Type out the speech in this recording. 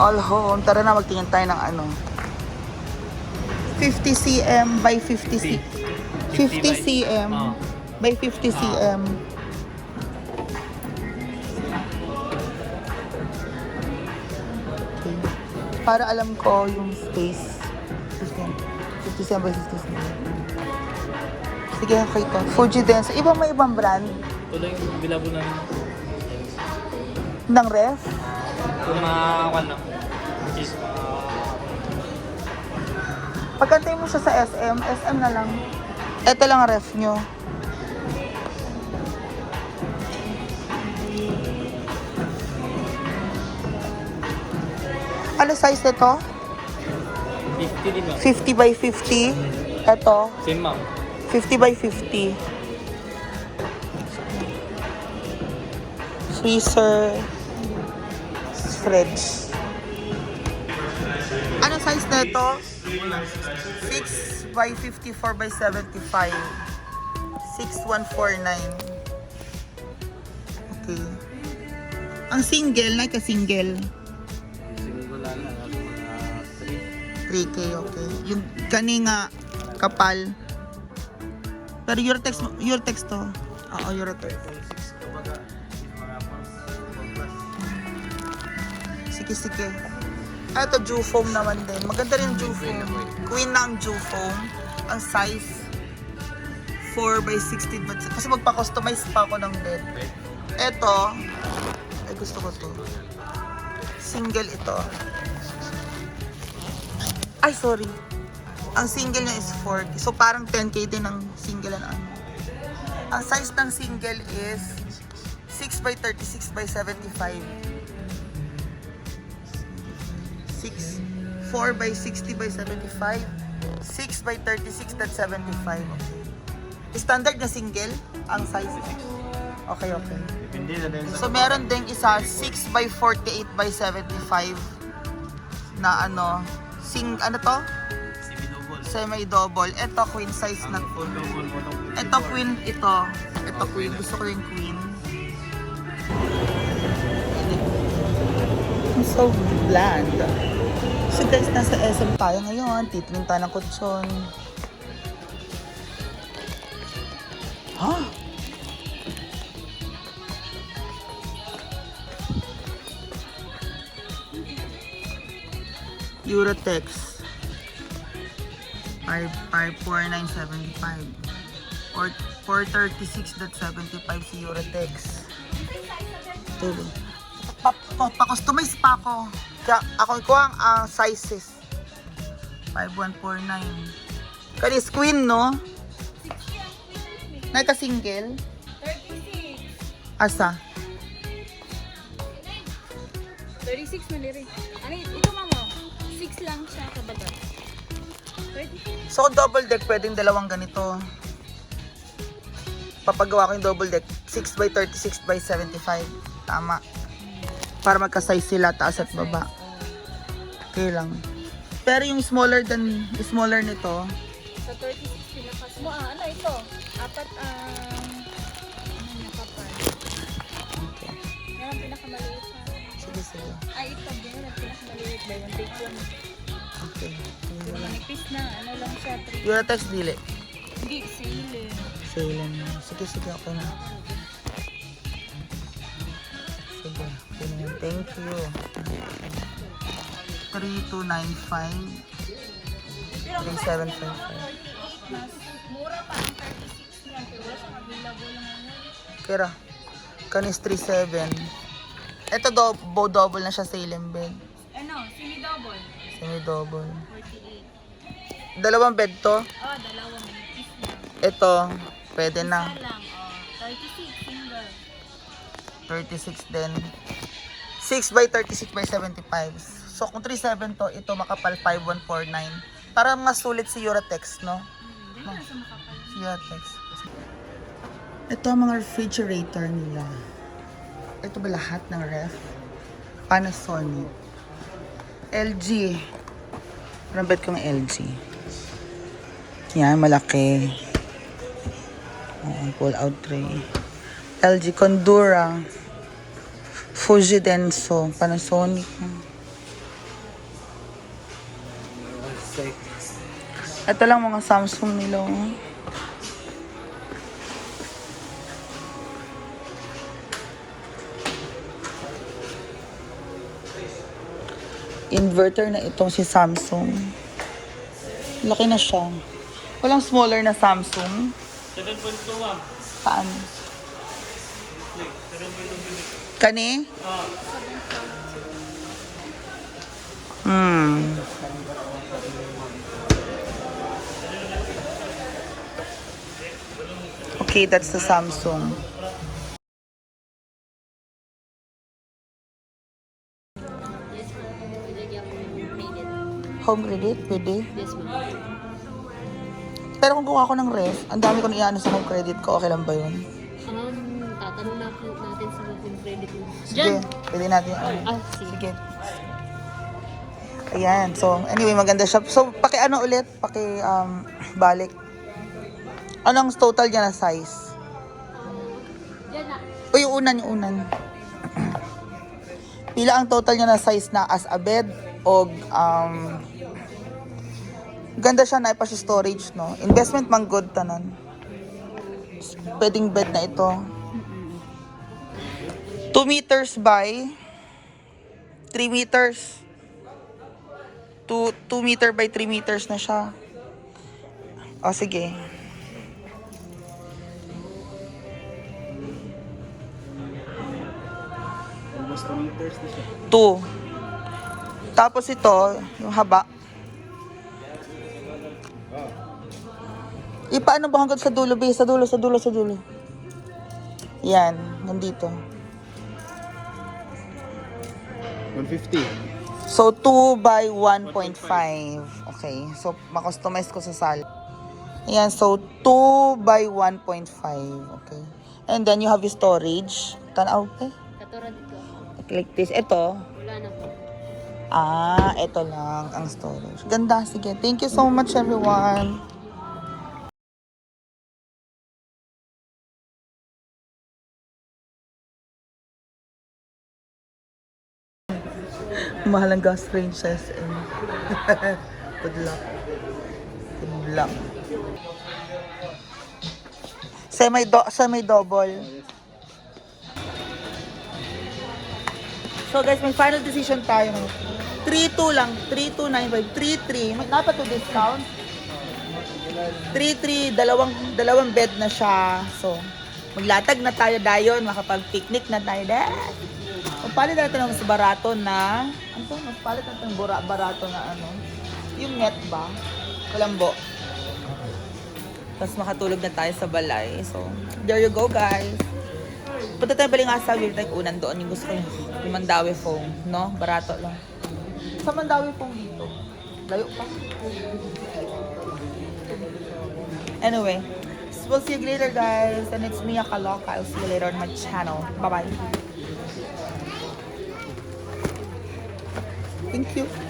All home. Tara na, magtingin tayo ng ano. 50 cm by 50 cm. 50 cm by 50 cm. Okay. Para alam ko yung space. 50 50 cm by 50 cm. Sige, okay to. Fuji din. Sa ibang may ibang brand Ito lang yung bilabo na ng ref. Ito na mga kwan Pagkantay mo siya sa SM, SM na lang. Ito lang ang ref nyo. Ano size nito? 50 din lang. 50 by 50. Ito, Same ma'am. 50 by 50. Freezer. Fridge. Ano size nito? 6 by 54 by 75. 6149. Okay. Ang single, like a single. Siguro lang. Mga 3. 3K, okay. Yung kani kapal. Pero your text, your text to. Oo, your text. Kumbaga, mga 4 plus. Sige, sige. Ito, Jew foam naman din. Maganda rin Jew foam. Queen ng Jew foam. Ang size, 4 by 16. But, kasi magpa-customize pa ako ng bed. Ito, ay gusto ko to. Single ito. Ay, sorry. Ang single niya is 4. So, parang 10k din ang single na ano. Ang size ng single is 6 by 36 by 75. 4 by 60 by 75, 6 by 36, that's 75. Okay. Standard na single, ang size. Okay, okay. Depende na din So, meron ding isa, 6 by 48 by 75 na ano, sing, ano to? Semi-double. Ito, queen size na ito queen, ito. Ito queen. Gusto ko yung queen. So bland. So guys, nasa SM tayo ngayon. Titingin tayo ng kutsyon. Ha? Eurotex. 54975 or 436.75 si Eurotex. Pa, pa-customize pa ako. Kaya ako ko ang ah, sizes. 5149. Kanis queen, no? Naka single? 36. Asa? 36 maliri. Ano ito mama? 6 lang siya kabaga. 36. So, double deck, pwedeng dalawang ganito. Papagawa ko yung double deck. 6 by 36 by 75. Tama. Para magka-size sila, taas at baba. Okay lang. Pero yung smaller than, smaller nito, Sa 36 pinakas mo. Ah, ano ito? Apat ang... ano niya kapal. okay. Ang pinakamaliit sa... Sige, sige. Ay, ito din. Ang pinakamaliit. By one take one. Okay. Pero manipis na. Ano lang siya? 3. Eurotex dili. Hindi, sale. Sale na. Sige, sige, okay na. Sige. Thank you. 3295 3755 Mas mura pa ang 36 niya. Pero siyang available ngayon. Kira. Kanis 37. Ito double, double na siya sa ilim bed. Ano? Semi-double. Semi-double. 48. Dalawang bed to. Oh, dalawa manipis na. Ito, pwede Isa na. lang. Oh, 36 single. 36 din. 6 by 36 by 75. So kung 37 to, ito makapal 5149. Para mas sulit si Eurotex, no? Hmm, dahil nasa makapal. Si Eurotex. Ito ang mga refrigerator nila. Ito ba lahat ng ref? Panasonic. LG. Parang bet kong LG. Yan, malaki. Oo, pull out tray. LG Condura. Fuji Denso. Panasonic. Ito lang mga Samsung nila. oh. Inverter na itong si Samsung. Laki na siya. Walang smaller na Samsung. 7.2 ma'am. Saan? Kani? Hmm. Okay, that's the Samsung. Home credit? Pwede? Yes, ma'am. Pero kung kuha ko ng ref, ang dami kong iano sa home credit ko, okay lang ba yun? Um, tatanong na po natin sa mga credit mo. Sige, pwede natin. Ah, sige. Sige. Ayan. So, anyway, maganda siya. So, paki ano ulit? Paki um, balik. Anong total niya na size? Yan na. O yung unan, yung unan. Pila ang total niya na size na as a bed o um, ganda siya na ipa siya storage, no? Investment man good tanan. Pwedeng bed na ito. 2 meters by 3 meters. 2, 2 meter by 3 meters na siya. O, sige. Almost 2 meters na siya. 2. Tapos ito, yung haba. Ipaano ba hanggang sa dulo, be? Sa dulo, sa dulo, sa dulo. Yan, nandito. 150. So, 2 by 1.5. Okay. So, makustomize ko sa sal. Ayan, so 2 by 1.5. Okay. And then you have your storage. Tanaw, okay? Like this. Ito. Wala na po. Ah, ito lang ang storage. Ganda. Sige. Thank you so much, everyone. Mahal ang gas range sa SM. Good luck. Good luck. Semi do semi double. So guys, may final decision tayo. 3-2 lang. 3-2-9-5. 3-3. May dapat to discount. 3-3. Dalawang, dalawang bed na siya. So, maglatag na tayo dayon. Makapag-picnic na tayo. Dad. Magpalit natin ng barato na... Ano to? Magpalit natin ng barato na ano. Yung net ba? Kalambo. Tapos makatulog na tayo sa balay. So, there you go guys. Punta tayo balingasa, we'll take unan doon. Yung gusto ko yung Mandawi foam, no? Barato lang. Sa Mandawi foam dito. Layo pa. Anyway, we'll see you later guys. And it's Mia Kaloka. I'll see you later on my channel. Bye-bye. Thank you.